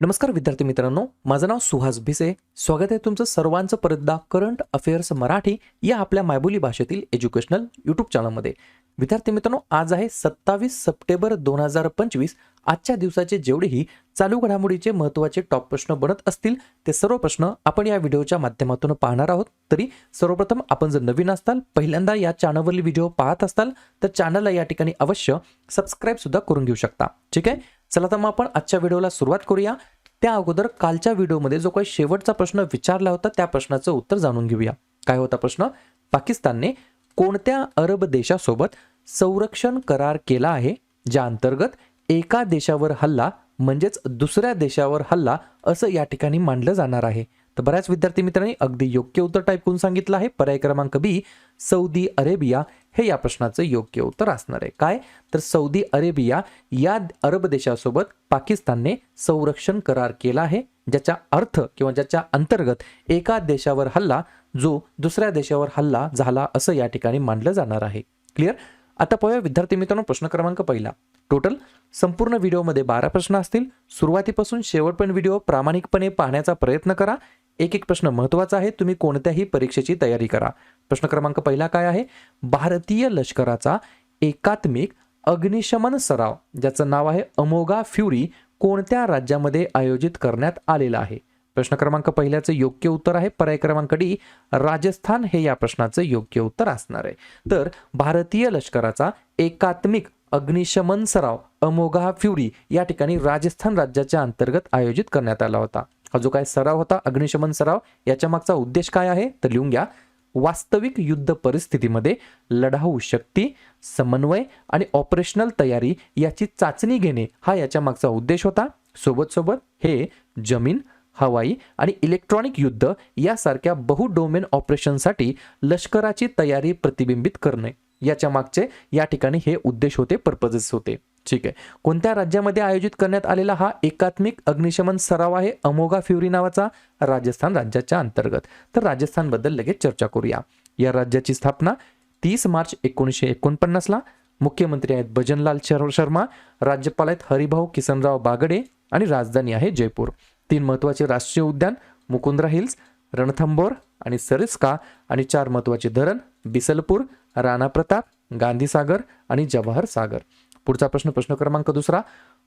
नमस्कार विद्यार्थी मित्रांनो माझं नाव सुहास भिसे. स्वागत आहे तुमचं सर्वांचं परतदा करंट अफेअर्स मराठी या आपल्या मायबोली भाषेतील एज्युकेशनल यूट्यूब चॅनलमध्ये. विद्यार्थी मित्रांनो आज आहे सत्तावीस सप्टेंबर दोन हजार पंचवीस. आजच्या दिवसाचे जेवढेही चालू घडामोडीचे महत्त्वाचे टॉप प्रश्न बनत असतील ते सर्व प्रश्न आपण या व्हिडिओच्या माध्यमातून पाहणार आहोत. तरी सर्वप्रथम आपण जर नवीन असताल पहिल्यांदा या चॅनलवरील व्हिडिओ पाहत असताल तर चॅनलला या ठिकाणी अवश्य सबस्क्राईब सुद्धा करून घेऊ शकता. ठीक आहे? चला तर मग आपण आजच्या व्हिडिओला सुरुवात करूया. त्या अगोदर कालच्या व्हिडिओमध्ये जो काही शेवटचा प्रश्न विचारला होता त्या प्रश्नाचं उत्तर जाणून घेऊया. काय होता प्रश्न? पाकिस्तानने कोणत्या अरब देशासोबत संरक्षण करार केला आहे? ज्या अंतर्गत एका देशावर हल्ला म्हणजेच दुसऱ्या देशावर हल्ला असं या ठिकाणी मांडलं जाणार आहे. तर बऱ्याच विद्यार्थी मित्रांनी अगदी योग्य उत्तर टाईप करून सांगितलं आहे. पर्याय क्रमांक बी सौदी अरेबिया हे या प्रश्नाचं योग्य उत्तर असणार आहे. काय? तर सौदी अरेबिया या अरब देशासोबत पाकिस्तानने संरक्षण करार केला आहे ज्याचा अर्थ किंवा ज्याच्या अंतर्गत एका देशावर हल्ला जो दुसऱ्या देशावर हल्ला झाला असं या ठिकाणी मानलं जाणार आहे. क्लिअर आता पाहूया विद्यार्थी मित्रांनो प्रश्न क्रमांक पहिला. टोटल संपूर्ण व्हिडिओमध्ये बारा प्रश्न असतील. सुरुवातीपासून शेवटपर्यंत व्हिडिओ प्रामाणिकपणे पाहण्याचा प्रयत्न करा. एक एक प्रश्न महत्त्वाचा आहे. तुम्ही कोणत्याही परीक्षेची तयारी करा. प्रश्न क्रमांक पहिला काय आहे? भारतीय लष्कराचा एकात्मिक अग्निशमन सराव ज्याचं नाव आहे अमोगा फ्युरी कोणत्या राज्यामध्ये आयोजित करण्यात आलेला आहे? प्रश्न क्रमांक पहिल्याचं योग्य उत्तर आहे. पर्याय क्रमांक डी राजस्थान हे या प्रश्नाचं योग्य उत्तर असणार आहे. तर भारतीय लष्कराचा एकात्मिक अग्निशमन सराव अमोघा फ्युरी या ठिकाणी राजस्थान राज्याच्या अंतर्गत आयोजित करण्यात आला होता. हा जो काय सराव होता अग्निशमन सराव याच्या मागचा उद्देश काय आहे? तर लिहून घ्या. वास्तविक युद्ध परिस्थितीमध्ये लढाऊ शक्ती समन्वय आणि ऑपरेशनल तयारी याची चाचणी घेणे हा याच्या मागचा उद्देश होता. सोबत सोबत हे जमीन हवाई आणि इलेक्ट्रॉनिक युद्ध यासारख्या बहुडोमेन ऑपरेशनसाठी लष्कराची तयारी प्रतिबिंबित करणे. याच्या मागचे या ठिकाणी हे उद्देश होते पर्पजेस होते. ठीक आहे. कोणत्या राज्यामध्ये आयोजित करण्यात आलेला हा एकात्मिक अग्निशमन सराव आहे? अमोगा फ्युरी नावाचा राजस्थान राज्याच्या अंतर्गत. तर राजस्थानबद्दल लगेच चर्चा करूया. या राज्याची स्थापना तीस मार्च एकोणीसशे एकोणपन्नासला मुख्यमंत्री आहेत भजनलाल शर्मा राज्यपाल आहेत हरिभाऊ किसनराव बागडे आणि राजधानी आहे जयपूर. तीन महत्त्वाचे राष्ट्रीय उद्यान मुकुंद्रा हिल्स रणथंबोर आणि सरिस्का आणि चार महत्त्वाचे धरण बिसलपूर राणा प्रताप गांधीसागर आणि जवाहर सागर. पुढचा प्रश्न प्रश्न क्रमांक दुसरा.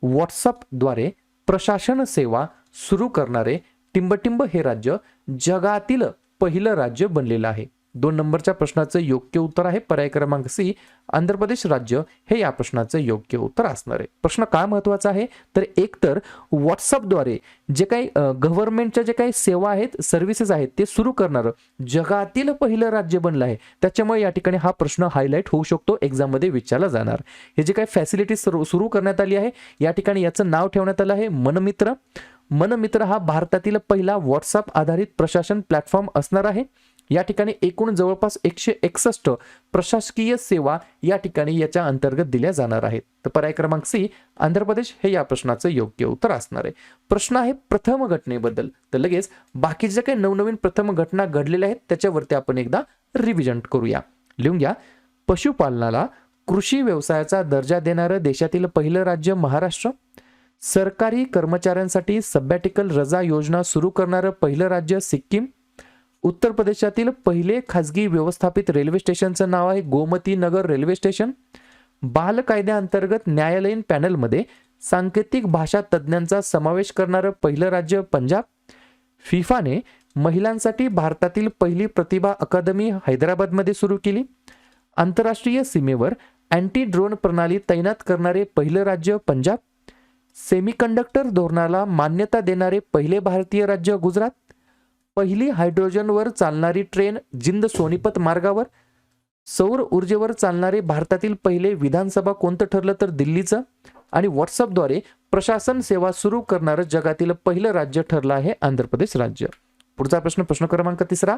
व्हॉट्सअपद्वारे प्रशासन सेवा सुरू करणारे टिंबटिंब हे राज्य जगातील पहिलं राज्य बनलेलं आहे. दोन नंबरच्या प्रश्नाचं योग्य उत्तर आहे. पर्याय क्रमांक सी आंध्र प्रदेश राज्य. हे या प्रश्नाचं योग्य उत्तर असणार आहे. प्रश्न काय महत्त्वाचा आहे? तर एक तर व्हॉट्सअपद्वारे जे काही गव्हर्नमेंटच्या जे काही सेवा आहेत सर्व्हिसेस आहेत ते सुरू करणारं जगातील पहिलं राज्य बनलं आहे. त्याच्यामुळे या ठिकाणी हा प्रश्न हायलाईट होऊ शकतो. एक्झाममध्ये विचारला जाणार. हे जे काही फॅसिलिटीज सुरू करण्यात आली आहे या ठिकाणी याचं नाव ठेवण्यात आलं आहे मनमित्र. मनमित्र हा भारतातील पहिला व्हॉट्सअप आधारित प्रशासन प्लॅटफॉर्म असणार आहे. या ठिकाणी एकूण जवळपास एकशे एकसष्ट प्रशासकीय सेवा या ठिकाणी याच्या अंतर्गत दिल्या जाणार आहेत. तर पर्याय क्रमांक सी आंध्र प्रदेश हे या प्रश्नाचं योग्य उत्तर असणार आहे. प्रश्न आहे प्रथम घटनेबद्दल. तर लगेच बाकी ज्या काही नवनवीन प्रथम घटना घडलेल्या आहेत त्याच्यावरती आपण एकदा रिव्हिजन करूया. लिहून घ्या. पशुपालनाला कृषी व्यवसायाचा दर्जा देणारं देशातील पहिलं राज्य महाराष्ट्र. सरकारी कर्मचाऱ्यांसाठी सब्बॅटिकल रजा योजना सुरू करणारं पहिलं राज्य सिक्कीम. उत्तर प्रदेशातील पहिले खाजगी व्यवस्थापित रेल्वे स्टेशनचं नाव आहे गोमती नगर रेल्वे स्टेशन. बाल कायद्याअंतर्गत न्यायालयीन पॅनलमध्ये सांकेतिक भाषा तज्ज्ञांचा समावेश करणारं पहिलं राज्य पंजाब. फिफाने महिलांसाठी भारतातील पहिली प्रतिभा अकादमी हैदराबादमध्ये सुरू केली. आंतरराष्ट्रीय सीमेवर अँटी ड्रोन प्रणाली तैनात करणारे पहिलं राज्य पंजाब. सेमीकंडक्टर धोरणाला मान्यता देणारे पहिले भारतीय राज्य गुजरात. पहिली हायड्रोजनवर चालणारी ट्रेन जिंद सोनीपत मार्गावर सौर ऊर्जेवर चालणारे भारतातील पहिले विधानसभा कोणतं ठरलं तर दिल्लीचं? आणि व्हॉट्सअपद्वारे प्रशासन सेवा सुरू करणारं जगातील पहिलं राज्य ठरलं आहे आंध्र प्रदेश राज्य. पुढचा प्रश्न प्रश्न क्रमांक तिसरा.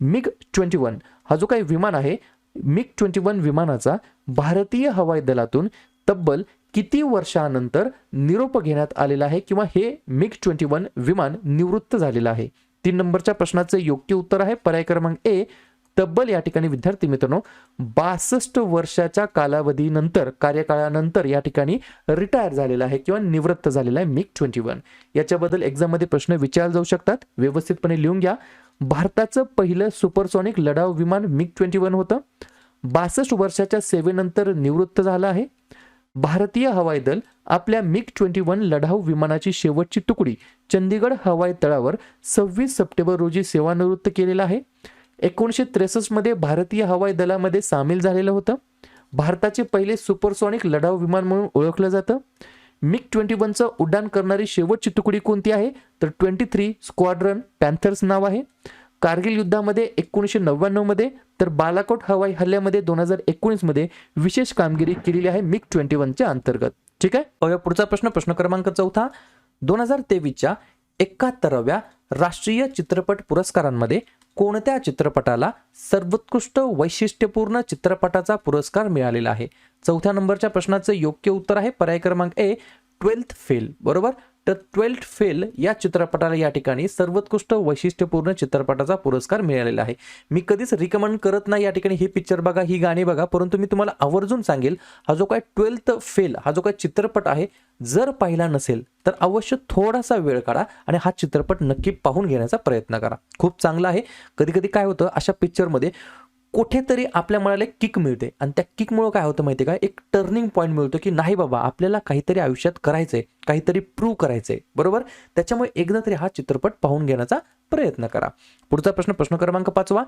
MiG twenty one. हा जो काही विमान आहे मिग ट्वेंटी वन विमानाचा भारतीय हवाई दलातून तब्बल किती वर्षानंतर निरोप घेण्यात आलेला आहे किंवा हे मिग ट्वेंटी वन विमान निवृत्त झालेलं आहे? तीन नंबरच्या प्रश्नाचं योग्य उत्तर आहे. पर्याय क्रमांक ए तब्बल या ठिकाणी विद्यार्थी मित्रांनो बासष्ट वर्षाच्या कालावधीनंतर कार्यकाळानंतर या ठिकाणी रिटायर झालेला आहे किंवा निवृत्त झालेला आहे मिग ट्वेंटी वन याच्याबद्दल एक्झाममध्ये प्रश्न विचारले जाऊ शकतात. व्यवस्थितपणे लिहून घ्या. भारताचं पहिलं सुपरसॉनिक लढाऊ विमान मिग ट्वेंटी वन होतं. बासष्ट वर्षाच्या सेवेनंतर निवृत्त झालं आहे. भारतीय हवाई दल आपल्या मिग ट्वेंटी वन लढाऊ विमानाची शेवटची तुकडी चंदीगड हवाई तळावर सव्वीस सप्टेंबर रोजी सेवानिवृत्त केलेला आहे. एकोणीसशे त्रेसष्टमध्ये भारतीय हवाई दलामध्ये सामील झालेलं होतं. भारताचे पहिले सुपरसॉनिक लढाऊ विमान म्हणून ओळखलं जातं. मिग ट्वेंटी वनचं उड्डाण करणारी शेवटची तुकडी कोणती आहे? तर ट्वेंटी थ्री स्क्वाड्रन पॅन्थर्स नाव आहे. कारगिल युद्धामध्ये एकोणीसशे नव्याण्णवमध्ये तर बालाकोट हवाई हल्ल्यामध्ये दोन हजार एकोणीसमध्ये विशेष कामगिरी केलेली आहे मिग ट्वेंटी वनच्या अंतर्गत. ठीक आहे? पाहूया पुढचा प्रश्न प्रश्न क्रमांक चौथा. दोन हजार तेवीसच्या एकाहत्तराव्या राष्ट्रीय चित्रपट पुरस्कारांमध्ये कोणत्या चित्रपटाला सर्वोत्कृष्ट वैशिष्ट्यपूर्ण चित्रपटाचा पुरस्कार मिळालेला आहे? चौथ्या नंबरच्या प्रश्नाचं योग्य उत्तर आहे. पर्याय क्रमांक ए ट्वेल्थ फेल. बरोबर? तर ट्वेल्थ फेल या चित्रपटाला या ठिकाणी सर्वोत्कृष्ट वैशिष्ट्यपूर्ण चित्रपटाचा पुरस्कार मिळालेला आहे. मी कधीच रिकमेंड करत नाही या ठिकाणी हे पिक्चर बघा ही गाणी बघा परंतु मी तुम्हाला आवर्जून सांगेल हा जो काय ट्वेल्थ फेल हा जो काय चित्रपट आहे जर पाहिला नसेल तर अवश्य थोडासा वेळ काढा आणि हा चित्रपट नक्की पाहून घेण्याचा प्रयत्न करा. खूप चांगला आहे. कधी कधी काय होतं अशा पिक्चरमध्ये कुठेतरी आपल्या मनाला एक किक मिळते. आणि त्या किकमुळं काय होतं माहिती आहे का? एक टर्निंग पॉईंट मिळतो की नाही बाबा आपल्याला काहीतरी आयुष्यात करायचंय. काहीतरी प्रूव्ह करायचंय. बरोबर? त्याच्यामुळे एकदा तरी हा चित्रपट पाहून घेण्याचा प्रयत्न करा. पुढचा प्रश्न प्रश्न क्रमांक पाचवा.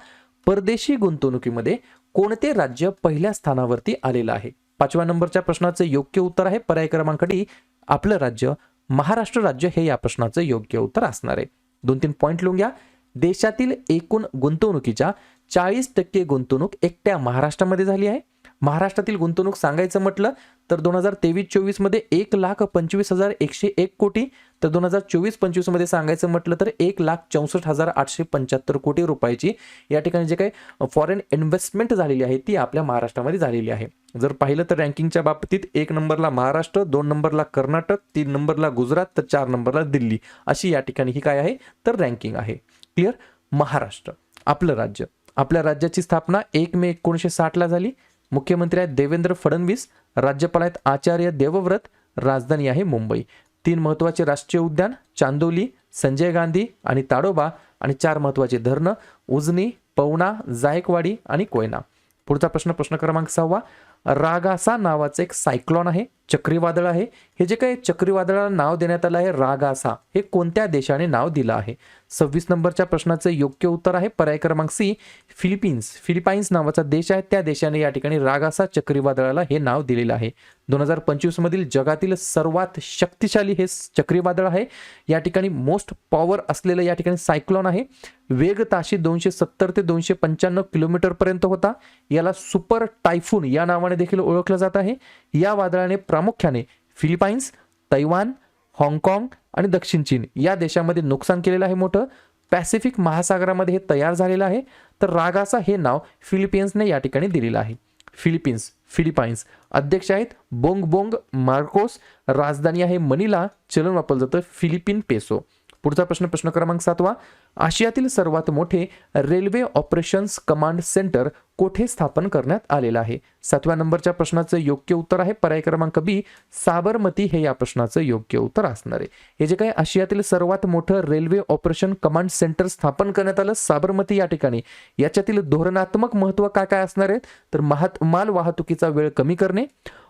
परदेशी गुंतवणुकीमध्ये कोणते राज्य पहिल्या स्थानावरती आलेलं आहे? पाचव्या नंबरच्या प्रश्नाचं योग्य उत्तर आहे. पर्याय क्रमांक डी आपलं राज्य. महाराष्ट्र राज्य हे या प्रश्नाचं योग्य उत्तर असणार आहे. दोन तीन पॉईंट लिहून घ्या. देशातील एकूण गुंतवणुकीच्या चाळीस टक्के गुंतवणूक एकट्या महाराष्ट्रामध्ये झाली आहे. महाराष्ट्रातील गुंतवणूक सांगायचं म्हटलं तर दोन हजार तेवीस चोवीसमध्ये एक लाख पंचवीस हजार एकशे एक कोटी तर दोन हजार चोवीस पंचवीसमध्ये सांगायचं म्हटलं तर एक लाख चौसष्ट हजार आठशे पंच्याहत्तर कोटी रुपयाची या ठिकाणी जे काही फॉरेन इन्व्हेस्टमेंट झालेली आहे ती आपल्या महाराष्ट्रामध्ये झालेली आहे. जर पाहिलं तर रँकिंगच्या बाबतीत एक नंबरला महाराष्ट्र दोन नंबरला कर्नाटक तीन नंबरला गुजरात तर चार नंबरला दिल्ली अशी या ठिकाणी ही काय आहे? तर रँकिंग आहे. क्लिअर महाराष्ट्र. आपलं राज्य. आपल्या राज्याची स्थापना एक मे एकोणीसशे साठला झाली. मुख्यमंत्री आहेत देवेंद्र फडणवीस राज्यपाल आहेत आचार्य देवव्रत राजधानी आहे मुंबई. तीन महत्त्वाचे राष्ट्रीय उद्यान चांदोली संजय गांधी आणि ताडोबा आणि चार महत्त्वाचे धरणं उजनी पवना जायकवाडी आणि कोयना. पुढचा प्रश्न प्रश्न क्रमांक सहावा. रागासा नावाचं एक सायक्लॉन आहे. चक्रीवादळ आहे. हे जे काही चक्रीवादळाला नाव देण्यात आलं आहे रागासा हे कोणत्या देशाने नाव दिलं आहे? सव्वीस नंबरच्या प्रश्नाचं योग्य उत्तर आहे पर्याय क्रमांक सी फिलिपिन्स. फिलिपाईन्स नावाचा देश आहे. त्या देशाने या ठिकाणी रागासा चक्रीवादळाला हे नाव दिलेलं आहे. दोन हजार पंचवीसमधील जगातील सर्वात शक्तिशाली हे चक्रीवादळ आहे. या ठिकाणी मोस्ट पॉवर असलेलं या ठिकाणी सायक्लॉन आहे. वेग ताशी दोनशे सत्तर ते दोनशे पंच्याण्णव किलोमीटर पर्यंत होता. याला सुपर टायफून या नावाने देखील ओळखलं जात आहे. या वादळाने प्रामुख्याने फिलिपाईन्स तैवान हाँगकाँग आणि दक्षिण चीन या देशामध्ये नुकसान केलेलं आहे मोठं. पॅसिफिक महासागरामध्ये हे तयार झालेलं आहे. तर रागासा हे नाव फिलिपिन्सने या ठिकाणी दिलेलं आहे. फिलिपिन्स फिलिपाईन्स अध्यक्ष आहेत बोंग बोंग मार्कोस. राजधानी आहे मनिला. चलन वापरलं जातं फिलिपिन पेसो. पुढचा प्रश्न प्रश्न क्रमांक सातवा. आशियातील सर्वात मोठे रेल्वे ऑपरेशन्स कमांड सेंटर कोठे स्थापन करण्यात आलेलं आहे? सातव्या नंबरच्या प्रश्नाचं योग्य उत्तर आहे. पर्याय क्रमांक बी साबरमती हे या प्रश्नाचं योग्य उत्तर असणार आहे. हे जे काही आशियातील सर्वात मोठं रेल्वे ऑपरेशन कमांड सेंटर स्थापन करण्यात आलं साबरमती या ठिकाणी. याच्यातील धोरणात्मक महत्त्व काय काय असणार आहे तर महात माल वाहतुकीचा वेळ कमी करणे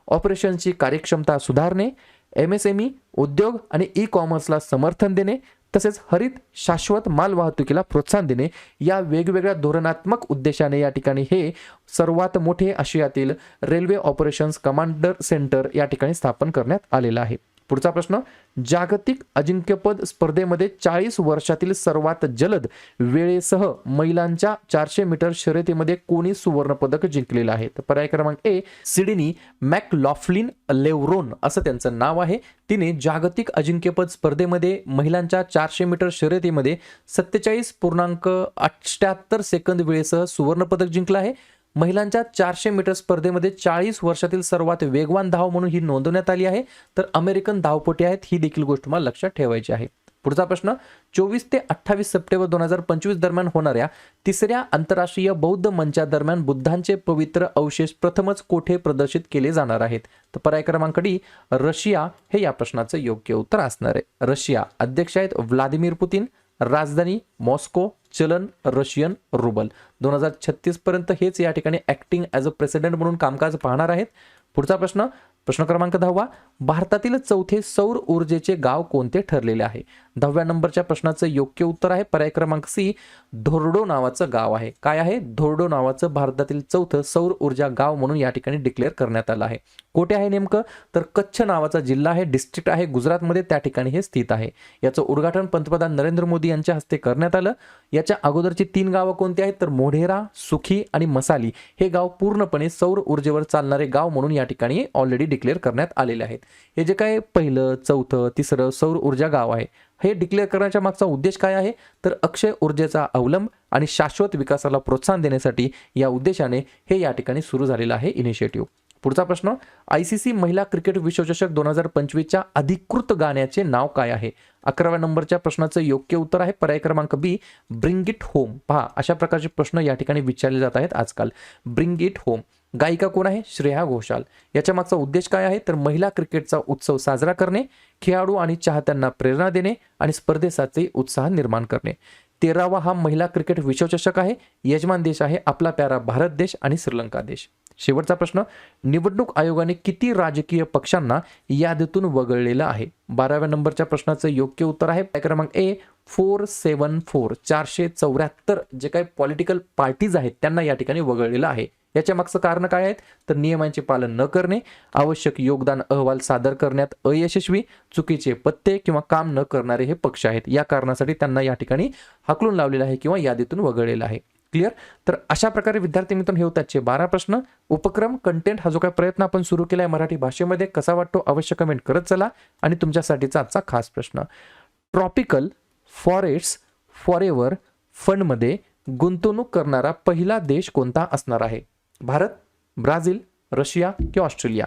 ऑपरेशनची कार्यक्षमता सुधारणे एम एस एम ई उद्योग आणि ई कॉमर्सला समर्थन देणे तसेच हरित शाश्वत माल वाहतुकीला प्रोत्साहन देणे या वेगवेगळ्या धोरणात्मक उद्देशाने या ठिकाणी हे सर्वात मोठे आशियातील रेल्वे ऑपरेशन्स कमांडर सेंटर या ठिकाणी स्थापन करण्यात आलेलं आहे. पुढचा प्रश्न जागतिक अजिंक्यपद स्पर्धेमध्ये चाळीस वर्षातील सर्वात जलद वेळेसह महिलांच्या चारशे मीटर शर्यतीमध्ये कोणी सुवर्णपदक जिंकलेलं आहे? तर पर्याय क्रमांक ए सिडनी मॅकलॉफ्लिन लेव्हरोन असं त्यांचं नाव आहे. तिने जागतिक अजिंक्यपद स्पर्धेमध्ये महिलांच्या चारशे मीटर शर्यतीमध्ये सत्तेचाळीस पूर्णांक अठ्याहत्तर सेकंद वेळेसह सुवर्णपदक जिंकलं आहे. महिलांच्या चारशे मीटर स्पर्धेमध्ये चाळीस वर्षातील सर्वात वेगवान धाव म्हणून ही नोंदवण्यात आली आहे. तर अमेरिकन धावपटी आहेत ही देखील गोष्ट मला लक्षात ठेवायची आहे. पुढचा प्रश्न चोवीस ते अठ्ठावीस सप्टेंबर दोन हजार पंचवीस दरम्यान होणाऱ्या तिसऱ्या आंतरराष्ट्रीय बौद्ध मंचादरम्यान बुद्धांचे पवित्र अवशेष प्रथमच कोठे प्रदर्शित केले जाणार आहेत? तर पर्याय क्रमांक डी रशिया. हे या प्रश्नाचं योग्य उत्तर असणार आहे. रशिया अध्यक्ष आहेत व्लादिमीर पुतीन राजधानी मॉस्को चलन रशियन रुबल. दोन हजार छत्तीस पर्यंत हेच या ठिकाणी ऍक्टिंग ॲज अ प्रेसिडेंट म्हणून कामकाज पाहणार आहेत. पुढचा प्रश्न प्रश्न क्रमांक दहावा भारतातील चौथे सौर ऊर्जेचे गाव कोणते ठरलेले आहे? दहाव्या नंबरच्या प्रश्नाचं योग्य उत्तर आहे. पर्याय क्रमांक सी धोरडो नावाचं गाव आहे. काय आहे? धोरडो नावाचं भारतातील चौथं सौर ऊर्जा गाव म्हणून या ठिकाणी डिक्लेअर करण्यात आलं आहे. कोठे आहे नेमकं? तर कच्छ नावाचा जिल्हा आहे. डिस्ट्रिक्ट आहे. गुजरातमध्ये त्या ठिकाणी हे स्थित आहे. याचं उद्घाटन पंतप्रधान नरेंद्र मोदी यांच्या हस्ते करण्यात आलं. याच्या अगोदरची तीन गावं कोणती आहेत? तर मोढेरा सुखी आणि मसाली हे गाव पूर्णपणे सौर ऊर्जेवर चालणारे गाव म्हणून या ठिकाणी ऑलरेडी डिक्लेअर करण्यात आलेले आहेत. हे जे काय पहिलं चौथं तिसरं सौर ऊर्जा गाव आहे. हे डिक्लेअर करण्याच्या मागचा उद्देश काय आहे? तर अक्षय ऊर्जेचा अवलंब आणि शाश्वत विकासाला प्रोत्साहन देण्यासाठी या उद्देशाने हे या ठिकाणी सुरू झालेलं आहे इनिशिएटिव्ह पुढचा प्रश्न आय सी सी महिला क्रिकेट विश्वचषक दोन हजार पंचवीसच्या अधिकृत गाण्याचे नाव काय आहे? अकराव्या नंबरच्या प्रश्नाचं योग्य उत्तर आहे पर्याय क्रमांक बी ब्रिंग इट होम पहा अशा प्रकारचे प्रश्न या ठिकाणी विचारले जात आहेत आजकाल. ब्रिंग इट होम गायिका कोण आहे? श्रेया घोषाल. याच्या मागचा उद्देश काय आहे? तर महिला क्रिकेटचा उत्सव साजरा करणे खेळाडू आणि चाहत्यांना प्रेरणा देणे आणि स्पर्धेसाठी उत्साह निर्माण करणे. तेरावा हा महिला क्रिकेट विश्वचषक आहे. यजमान देश आहे आपला प्यारा भारत देश आणि श्रीलंका देश. शेवटचा प्रश्न निवडणूक आयोगाने किती राजकीय पक्षांना यादीतून वगळलेलं आहे? बाराव्या नंबरच्या प्रश्नाचं योग्य उत्तर आहे क्रमांक ए फोर सेवन फोर चारशे चौऱ्याहत्तर जे काही पॉलिटिकल पार्टीज आहेत त्यांना या ठिकाणी वगळलेलं आहे. याच्या मागचं कारण काय आहेत? तर नियमांचे पालन न करणे आवश्यक योगदान अहवाल सादर करण्यात अयशस्वी चुकीचे पत्ते किंवा काम न करणारे हे पक्ष आहेत. या कारणासाठी त्यांना या ठिकाणी हाकलून लावलेलं आहे किंवा यादीतून वगळलेलं आहे. क्लिअर? तर अशा प्रकारे विद्यार्थी मित्रांनो हे होतातचे बारा प्रश्न. उपक्रम कंटेंट हा जो काही प्रयत्न आपण सुरू केला आहे मराठी भाषेमध्ये कसा वाटतो अवश्य कमेंट करत चला. आणि तुमच्यासाठीचा आजचा खास प्रश्न. ट्रॉपिकल फॉरेस्ट फॉरेवर फंडमध्ये गुंतवणूक करणारा पहिला देश कोणता असणार आहे? भारत ब्राझील रशिया किंवा ऑस्ट्रेलिया?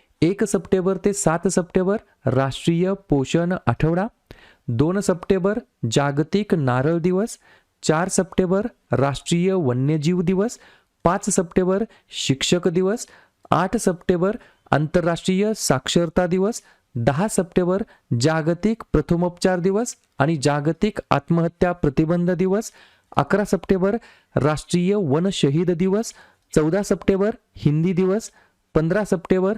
एक सप्टेंबर ते सात सप्टेंबर राष्ट्रीय पोषण आठवडा दोन सप्टेंबर जागतिक नारळ दिवस चार सप्टेंबर राष्ट्रीय वन्यजीव दिवस पाच सप्टेंबर शिक्षक दिवस आठ सप्टेंबर आंतरराष्ट्रीय साक्षरता दिवस दहा सप्टेंबर जागतिक प्रथमोपचार दिवस आणि जागतिक आत्महत्या प्रतिबंध दिवस अकरा सप्टेंबर राष्ट्रीय वन शहीद दिवस चौदा सप्टेंबर हिंदी दिवस पंधरा सप्टेंबर